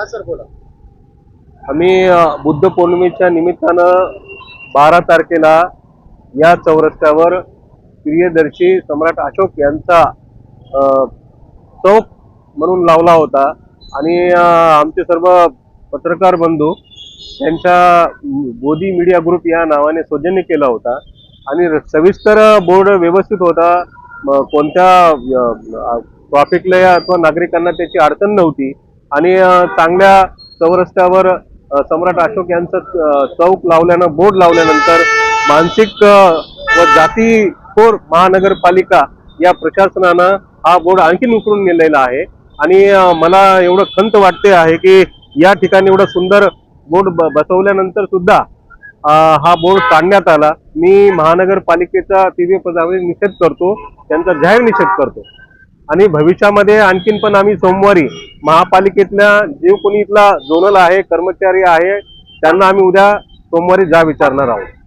हा सर बोला. आम्ही बुद्ध पौर्णिमेच्या निमित्तानं बारा तारखेला या चौरस्त्यावर प्रियदर्शी सम्राट अशोक यांचा चौक म्हणून लावला होता. आणि आमचे सर्व पत्रकार बंधू त्यांच्या बोधी मीडिया ग्रुप या नावाने सौजन्य केला होता. आणि सविस्तर बोर्ड व्यवस्थित होता. कोणत्या ट्रॉफिकला अथवा नागरिकांना त्याची अडचण नव्हती. आणि चांगल्या चौरस्त्यावर सम्राट अशोक यांचं चौक लावल्यानं बोर्ड लावल्यानंतर मानसिक व जातीखोर महानगरपालिका या प्रशासनानं हा बोर्ड आणखीन उकरून नेलेला आहे. आणि मला एवढं खंत वाटते आहे की या ठिकाणी एवढं सुंदर बोर्ड ब- बसवल्यानंतर सुद्धा हा बोर्ड काढण्यात आला. मी महानगरपालिकेचा तीव्र पदावर निषेध करतो त्यांचा जाहीर निषेध करतो. आणि भविष्यामध्ये आणखीन पण आम्ही सोमवारी महापालिकेतल्या जे कोणी इथला झोनल आहे कर्मचारी आहे त्यांना आम्ही उद्या सोमवारी जा विचारणार आहोत.